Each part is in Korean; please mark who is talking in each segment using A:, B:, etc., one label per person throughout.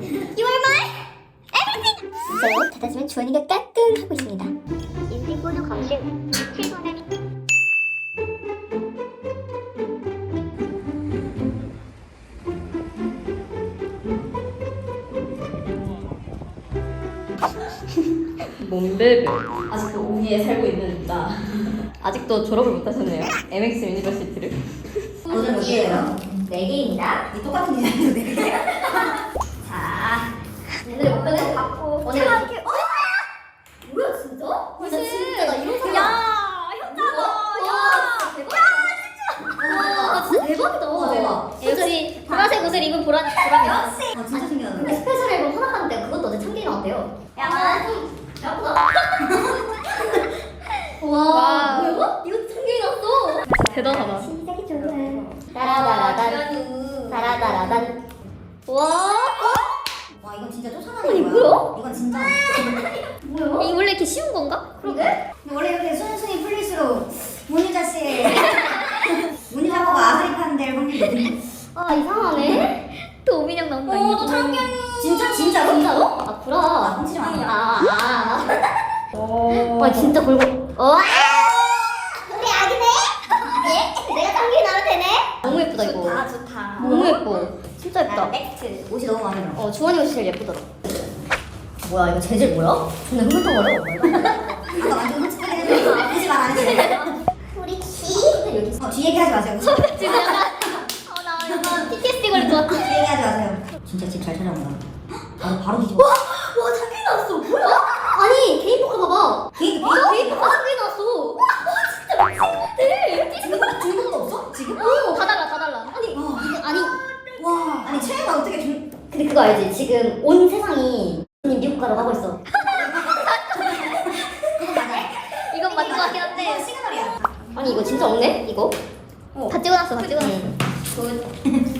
A: You are my everything. 진짜요? 닫았으면 주원이가 까꿍 하고 있습니다. 인생코드 검식 7번은
B: 몸베베 아직도 오기에 살고 있는 나 아직도 졸업을 못 하셨네요 MX 유니버시티를
A: 오늘 몇 개예요? 네 개입니다. 똑같은 디자인으로 네 개. 자, 오늘 목표는 받고 오늘 이렇게 어? 뭐야 진짜? 무슨 진짜 나 이런 사람. 야, 현자가. 야, 대박. 와, 진짜 대박이다. 와, 대박.
C: 역시 보라색 옷을 입은 보라 보람이 있어.
A: 아, 진짜 신기하다. 근데 스페셜 앨범 하나 봤는데 그것도 어제 참기이 나왔대요. 야, 예쁘다. 와,
C: 와.
A: 뭐야? 이거 참기이 나왔어.
C: 대단하다.
A: 신세계 좋아. 따라다라단. 따라다라단. 와.
D: 와 이건 진짜
A: 아니,
D: 거야.
A: 뭐야?
D: 이건 진짜.
A: 뭐야?
C: 이게 원래 이렇게 쉬운 건가?
A: 그러게?
D: 근데 원래 이렇게 순순히 풀릴수록 문유자 씨의 문유자 될 확률이 높은데.
A: 아, 이상하네.
C: 또 오민영 나온다.
A: 어,
C: 이거.
D: 진짜 진짜로?
A: 진짜로? 아, 구라.
D: 아 훔치지 마.
A: 아, 아. 와, 진짜 골고. 와! 우리 아기네? 예? 내가 참기이 나면 되네? 너무 이거.
C: 좋다.
A: 너무 예뻐. 진짜 예쁘다.
D: 넥트 옷이 너무 마음에 들어.
A: 어, 주원이 옷이 제일 예쁘더라. 뭐야, 이거 재질 뭐야? 존나 흐뭇거려.
D: 아까 완전 훔치게 해서 아프지 말아야지.
A: 우리 키. 여기
D: 어, 뒤 얘기하지 마세요.
C: 지금 약간 어 나 약간 PTSD 걸릴 것 같아.
D: 뒤 얘기하지 마세요. 진짜 집 잘 찾아온다. 바로 바로 뒤집어.
A: 와, 참기이 나왔어. 뭐야? 아니, 개인포카 봐봐. 참기이 나 근데 그거 알지? 지금 온 세상이 님 미국 가라고 하고 있어.
C: 이건 맞는 것 같긴
D: 이거
C: 한데.
D: 시그널이야.
A: 아니 이거 진짜 없네? 이거?
C: 다 찍어놨어 다 찍어놨어.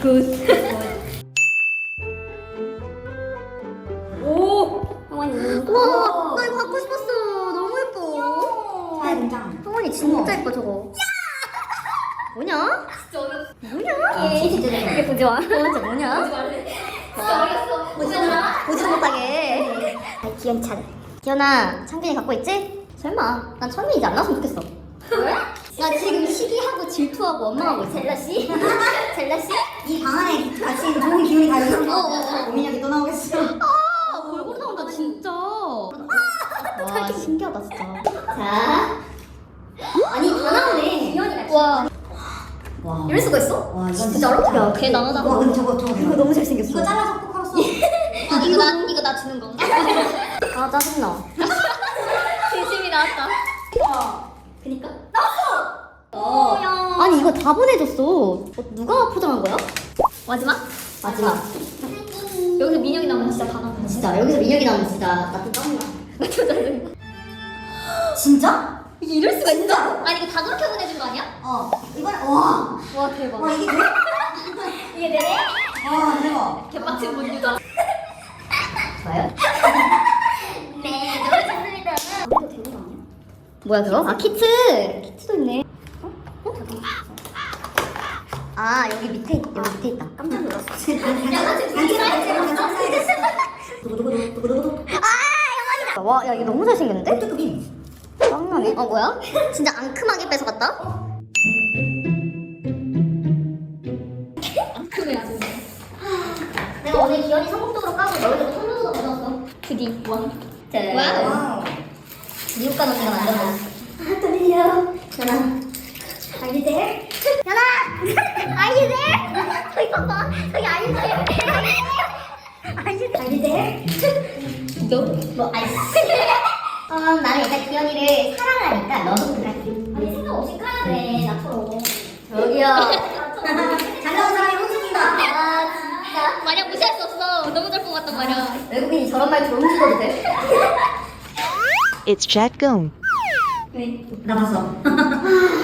A: 굿.
C: 오.
A: 형원이.
D: 와,
A: 나 이거 갖고 싶었어. 너무 예뻐.
D: 차에 등장.
A: 형원이 진짜 예뻐 저거. 뭐냐?
C: 진짜 어렸어.
A: 뭐냐?
D: 아, 진짜.
A: 이게 보지 마. 진짜 뭐냐?
C: 진짜 어렸어.
A: 보지도 못하게. 아, 기현이 차례. 기현아, 창균이 갖고 있지? 설마. 난 창균이 이제 안 나왔으면 좋겠어. 왜? 나 지금 시기하고 질투하고 원망하고 있어. 젤라 씨? 젤라 씨?
D: 이 방 안에 같이 좋은 기운이 가득한
A: 어, 어, 어.
D: 오민혁이 또 나오겠어.
A: 아, 골고루 나온다 진짜. 와, 신기하다 진짜. 자. 아니 다 나오네. 기현이가.
C: 와.
D: 와.
A: 이럴 수가 있어?
D: 와 이건
A: 진짜로? 야,
C: 걔 나가다.
D: 와 근데 저거 저거
A: 이거 너무 잘생겼어.
D: 이거 잘라서 포카로 써.
C: 아, 이거 나 이거 나 주는 건가?
A: 아 짜증나.
C: 진심이 나왔다.
A: 그니까.
C: 오 야.
A: 아니 이거 다 보내줬어. 어, 누가 포장한 거야?
C: 마지막.
A: 마지막.
C: 여기서 민영이 나오면 진짜 다 나온다.
A: 진짜 여기서 민혁이 나오면 진짜 나좀 짜증나.
D: 진짜?
C: 이게 이럴 수가 있어? 아니 이거 다 그렇게 보내준 거 아니야?
D: 어. 이번 와.
C: 와 대박.
D: 와 이게 돼?
C: 이게 되네?
D: 와 대박.
C: 개빡친 분유다.
A: 좋아요?
C: 네, 너무 좋습니다.
A: 뭐야 그거? 아 키트. 키트도 있네. 어? 어? 잠깐만. 아 여기 밑에 있- 여기 밑에 있다. 깜짝 놀랐어. 와, 야 이거 너무 잘생겼는데?
D: 뚜뚜빈.
A: 짱나네. 어 뭐야? 진짜 앙큼하게 뺏어갔다?
C: 크네 아주.
A: 내가 오늘 기현이 성공적으로 까고 너희들도 선물도 가져왔어.
C: 드디 원.
A: 자,
C: 와우.
D: 와우.
A: 미국 가는 시간 안 잡아. 아, 떨려. 현아. Are you there? 현아! Are you there? 저기 봐봐. 저기 Are you there? Are you, are you there?
C: 너?
A: 뭐, 아이. 어, 나는 일단 기현이를 사랑하니까 너도 그래. 아니, 생각 없이 까야 돼, 나처럼. 저기요.
D: 잘 나온 사람이 홍준이다.
A: 아, 진짜.
C: 마냥 무시할 수 없어. 너무 잘 뽑았단 말이야.
A: 외국인이 저런 말 들으면 죽어도 돼?
E: It's Chat Gong.
D: 나 봤어.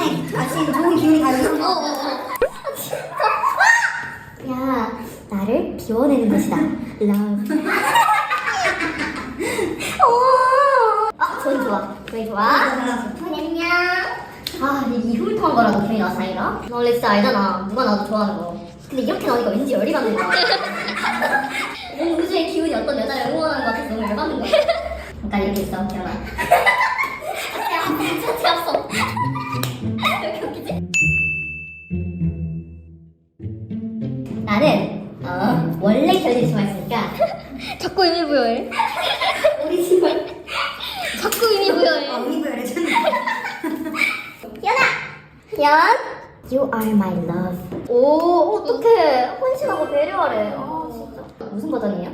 D: 이방 안에 같이 있는 좋은 기운이 가득한
A: 어, 어, 어. 아, 진짜. 야, 나를 비워내는 것이다. love. 어. 아, 전 좋아. 기분이 좋아. 안녕. 아, 이 훑어한 거라도 기분이 나서 다행이다. 너 원래 진짜 알잖아. 누가 나도 좋아하는 거. 근데 이렇게 나오니까 왠지 열이 받는 거야. 온 우주의 기운이 어떤 여자를 응원하는 것 같아서 너무 열받는 거야. 잠깐 이렇게 있어, 기현아.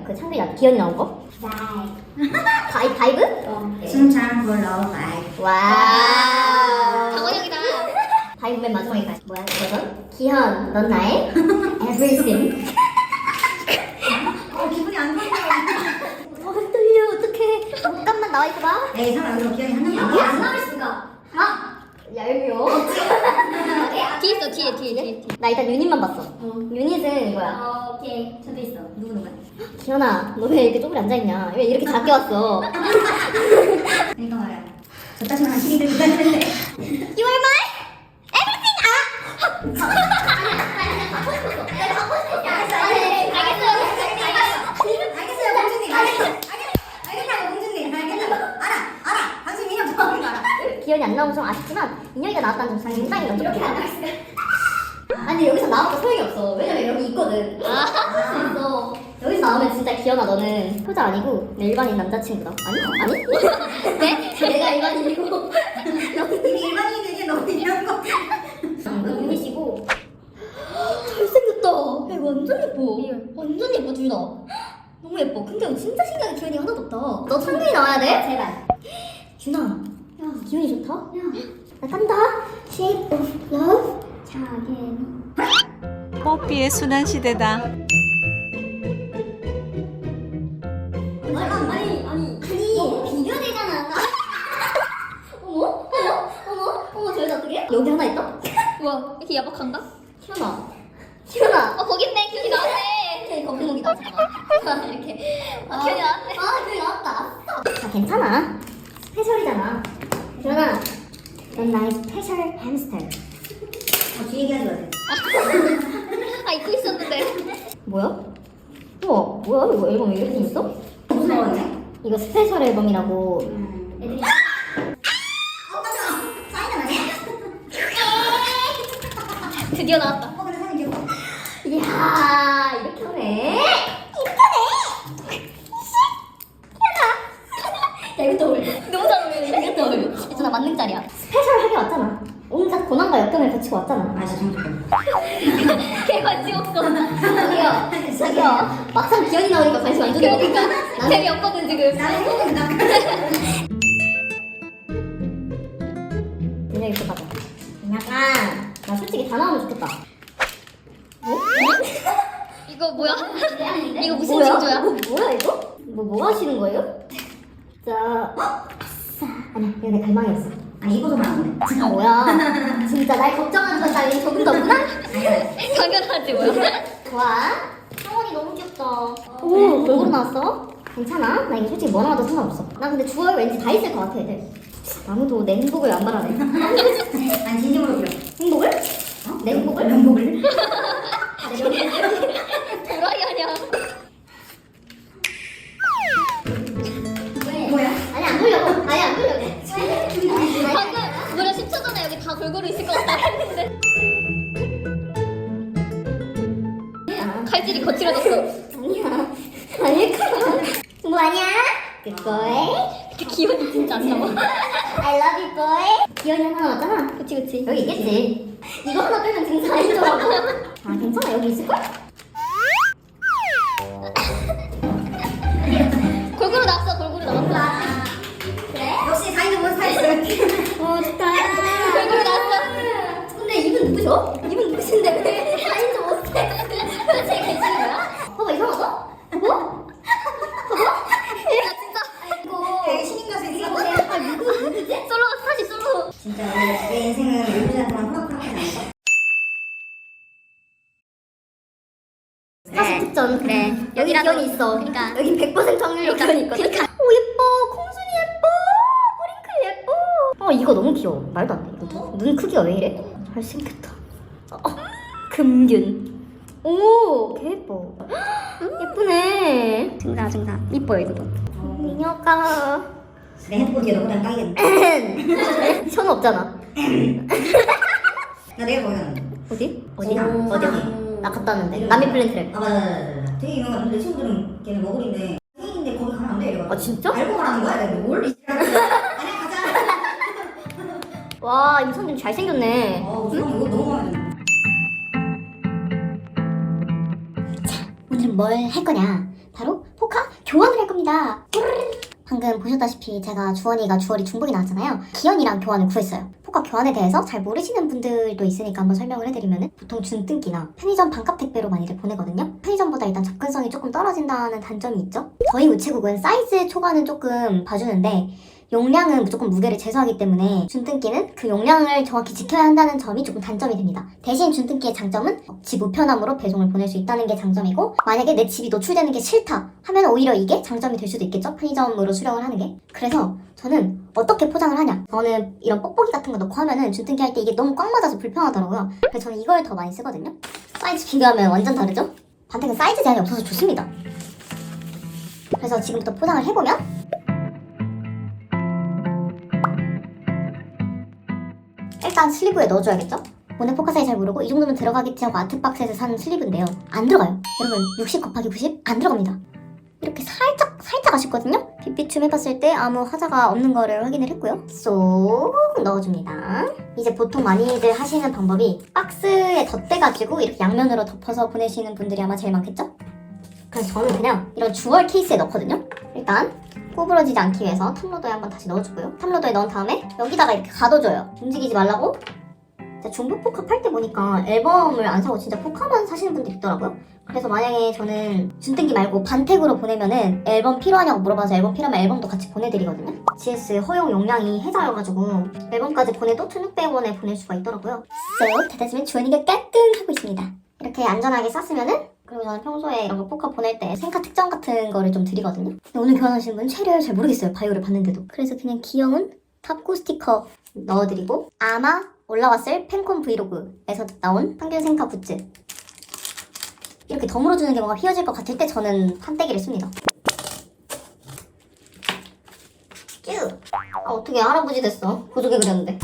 A: 그 창빈이 나 기현이 나온 거? 바이, 바이브? 어.
D: 칭찬 불러 바이.
A: 와우.
C: 장원영이다.
A: 바이브 맨 마지막에 뭐야, 그 버전? 기현, 넌 나의 everything.
D: 어, 기분이 안 좋네.
A: 어, 떨려, 어떡해. 잠깐만 나와 있어봐.
D: 에이, 설마 여기서 기억이 한
A: 이게
D: 명도 안안 나?
A: 나올 수가. 아! 얄미워.
C: 뒤에 있어, 뒤에.
A: 나 일단 유닛만 봤어. 유닛은 뭐야? 어, 오케이. 저도 있어. 누구 누구야? 기현아, 너 왜 이렇게 쪼그리 앉아있냐? 왜 이렇게 작게 왔어?
D: 그러니까 말이야. 저 따지만 시기들 기다리는데.
A: You are my everything! 아! 내가 갖고 싶었어. 알겠어.
D: 알겠어요, 공주님. 알겠어. 알겠- 알겠다고, 공주님. 알겠다고. 알아, 알아. 당신 인형 좋아하는 거 알아.
A: 기현이 안 나오면 좀 아쉽지만 인형이가 나왔다는 점 굉장히 만족해. 아니 여기서 나와도 소용이 없어. 왜냐면 여기 있거든. 아, 있어. 여기서 나오면 진짜 기현아 너는 효자 아니고 내 일반인 남자친구다. 아니? 아니? 네? 내가 일반인이고
D: 일반인에게 너무 이런 거.
A: 너 유닛이고 잘생겼다. 야 완전 예뻐. 완전 예뻐 둘 다. 너무 예뻐. 근데 진짜 신기하게 기현이 하나도 없다. 너 창균이 나와야 돼? 제발. 준아. 야 기현이 좋다. 야. 나 간다. Shape of love. 자겐.
E: 뽀삐의 순환 시대다.
A: 아니 아니 아니 아니 비교되잖아. 어머 어머 어머 어머 저기 어떻게? 여기 하나 있다.
C: 우와, 이렇게 야박한가?
A: 희연아. 희연아.
C: 어, 거기 있네. 기억이 나왔네.
A: 이렇게 거북목이다 잠깐. 이렇게.
C: 아, 기억이 나왔네.
A: 아 기억이 나왔다. 아 괜찮아. 스페셜이잖아. 희연아. 넌 나의 스페셜 햄스터.
D: 어, 뒤 얘기하지 마세요.
C: 아, 잊고 있었는데.
A: 뭐야? 우와 뭐야 이거 앨범 왜 이렇게 생겼어?
D: 무슨 앨범이야?
A: 이거 스페셜 앨범이라고.
D: 음.
A: 애들이
D: 어, 깜짝아. 사인은 아니야?
C: 드디어 나왔다.
D: 어, 근데 사진 귀여워.
A: 이야 이렇게 하네 이쁘네 이씨 야 이것도 어울려
C: 너무 잘
A: 어울려 있잖아 만능짜리야 스페셜 하게 왔잖아 고난과 역경을 거치고 왔잖아
D: 아, 진짜 정말.
C: 걔 관심 없어.
A: 자기야 자기야 막상 기현이 나오니까 관심 안 주는 거니까
C: 재미없거든, 지금.
A: 굉장히 좋겠다 약간 나 솔직히 다 나오면 좋겠다
C: 이거 뭐야? 이거 무슨
A: 뭐야?
C: 징조야?
A: 이거 뭐야 이거? 뭐, 뭐 하시는 거예요? 자, 아싸. 아니야, 이거 내 갈망이었어.
D: 아니, 이거 좀 하는데.
A: 아, 뭐야? 진짜 날 걱정하는 건 나이 조금 더구나?
C: 당연하지, 뭐야.
A: 좋아. 성원이 너무 귀엽다. 오, 골고루 나왔어? 괜찮아? 나 이거 솔직히 뭐 나와도 상관없어. 나 근데 주얼 왠지 다 있을 것 같아, 애들. 아무도 내 행복을 안 바라네.
D: 난 진심으로 빌어.
A: 행복을? 내 행복을?
D: 명복을?
A: 아, 내 행복을?
C: 도라이 아니야. 골고루 있을 것 같다 했는데.
A: 아,
C: 칼질이 거칠어졌어.
A: 아니야. 아닐 거야. 뭐 아니야? 그거에
C: 기분이 진짜 안 나와.
A: I love you boy. 기현이 하나 나왔잖아. 그치 그치. 여기 있겠지. 이거 하나 빼면 아니더라고. 아 괜찮아 여기 있을걸? 여기 100% 확률로
C: 그러니까.
A: 있거든.
C: 그러니까.
A: 오 예뻐. 콩순이 예뻐.
F: 어 이거 너무 귀여워. 말도 안 돼. 이거 눈, 눈 크기가 왜 이래? 잘생겼다. 어, 금균. 오, 개 예뻐. 예쁘네. 증가 증가. 이뻐요 이거도. 미녀가.
D: 내 핸드폰 뒤에 너보다 까이겠네.
F: 천 없잖아.
D: 나 내가 거기다
F: 어디? 어디? 어디? 나 갔다 왔는데. 남미 플랜 트랩.
D: 아 맞아 맞아 맞아. 되게 유명한 내 친구들은 걔네 머글인데 생인데 거기 가면 안 돼 이래가지고
F: 아 진짜?
D: 알고 가라는 거야 내가 뭘 아니야 가자
F: 와 임선님 잘생겼네.
D: 어 그럼 이거 너무 마음에 들어
A: 오늘은 뭘 할 거냐? 바로 포카 교환을 할 겁니다. 방금 보셨다시피 제가 주원이가 주얼이 중복이 나왔잖아요. 기현이랑 교환을 구했어요. 포카 교환에 대해서 잘 모르시는 분들도 있으니까 한번 설명을 해드리면은 보통 준등기나 편의점 반값 택배로 많이들 보내거든요. 접근성이 조금 떨어진다는 단점이 있죠. 저희 우체국은 사이즈 초과는 조금 봐주는데 용량은 무조건 무게를 제소하기 때문에 준등기는 그 용량을 정확히 지켜야 한다는 점이 조금 단점이 됩니다. 대신 준등기의 장점은 집 우편함으로 배송을 보낼 수 있다는 게 장점이고 만약에 내 집이 노출되는 게 싫다 하면 오히려 이게 장점이 될 수도 있겠죠? 편의점으로 수령을 하는 게. 그래서 저는 어떻게 포장을 하냐? 저는 이런 뽁뽁이 같은 거 넣고 하면은 준등기 할 때 이게 너무 꽉 맞아서 불편하더라고요. 그래서 저는 이걸 더 많이 쓰거든요. 사이즈 비교하면 완전 다르죠? 반대는 사이즈 제한이 없어서 좋습니다. 그래서 지금부터 포장을 해보면 일단 슬리브에 넣어줘야겠죠? 오늘 포카사이 잘 모르고 이 정도면 들어가겠지 하고 아트박스에서 산 슬리브인데요. 안 들어가요. 여러분 60 곱하기 90 안 들어갑니다. 이렇게 살짝 살짝 아쉽거든요. 빗비춤 해봤을 때 아무 화자가 없는 거를 확인을 했고요. 쏙 넣어줍니다. 이제 보통 많이들 하시는 방법이 박스에 덧대가지고 이렇게 양면으로 덮어서 보내시는 분들이 아마 제일 많겠죠? 그래서 저는 그냥 이런 주얼 케이스에 넣거든요. 일단 구부러지지 않기 위해서 탑로더에 한번 다시 넣어주고요. 탑로더에 넣은 다음에 여기다가 이렇게 가둬줘요. 움직이지 말라고. 중복 포카 팔 때 보니까 앨범을 안 사고 진짜 포카만 사시는 분들이 있더라고요. 그래서 만약에 저는 준등기 말고 반택으로 보내면은 앨범 필요하냐고 물어봐서 앨범 필요하면 앨범도 같이 보내드리거든요. GS 허용 용량이 해자여가지고 앨범까지 보내도 1,600원에 보낼 수가 있더라고요. 쏙 닫아주면 주원이가 깔끔하고 있습니다. 이렇게 안전하게 쌌으면은 그리고 저는 평소에 이런 거 포카 보낼 때 생카 특전 같은 거를 좀 드리거든요. 근데 오늘 교환하신 분 체를 잘 모르겠어요. 바이오를 봤는데도. 그래서 그냥 귀여운 탑구 스티커 넣어드리고 아마 올라왔을 팬콘 브이로그에서 나온 평균 생카 굿즈 이렇게 덤으로 주는 게 뭔가 휘어질 것 같을 때 저는 판때기를 씁니다. 쭈! 아, 어떻게 할아버지 됐어? 보조개 그렸는데.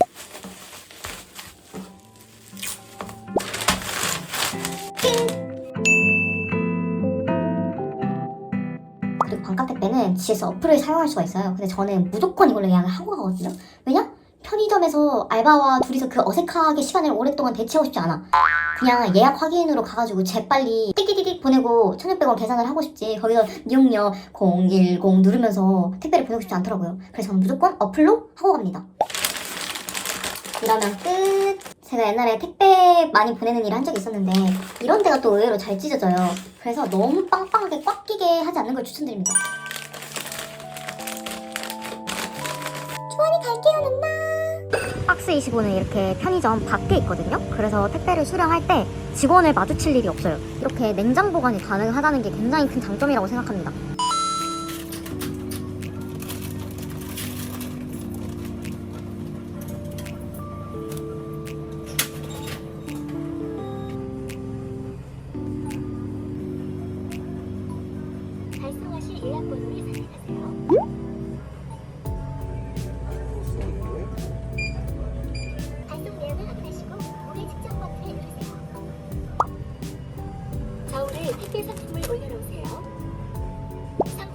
A: 그리고 반값 택배는 GS 어플을 사용할 수가 있어요. 근데 저는 무조건 이걸로 예약을 하고 가거든요. 왜냐? 편의점에서 알바와 둘이서 그 어색하게 시간을 오랫동안 대체하고 싶지 않아. 그냥 예약 확인으로 가가지고 재빨리 띡띡띡띡 보내고 1600원 계산을 하고 싶지. 거기서 이용료 010 누르면서 택배를 보내고 싶지 않더라고요. 그래서 저는 무조건 어플로 하고 갑니다. 이러면 끝. 제가 옛날에 택배 많이 보내는 일을 한 적이 있었는데 이런 데가 또 의외로 잘 찢어져요. 그래서 너무 빵빵하게 꽉 끼게 하지 않는 걸 추천드립니다. 주원이 갈게요, 누나.
F: 박스 25는 이렇게 편의점 밖에 있거든요. 그래서 택배를 수령할 때 직원을 마주칠 일이 없어요. 이렇게 냉장 보관이 가능하다는 게 굉장히 큰 장점이라고 생각합니다.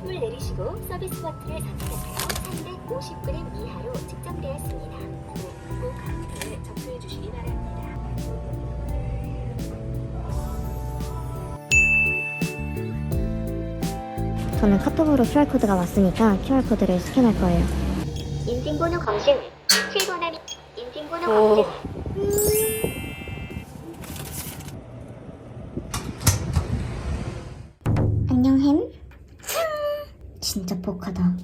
A: 상품을 내리시고 서비스 버튼을 선택하세요. 350g 이하로 측정되었습니다. 꼭 카운터에 접수해 주시기 바랍니다.
F: 저는 카톡으로 QR코드가 왔으니까 QR코드를 스캔할 거예요.
A: 인증번호 검증. 7번함이 인증번호
F: 오.
A: 검증. 진짜 포카다.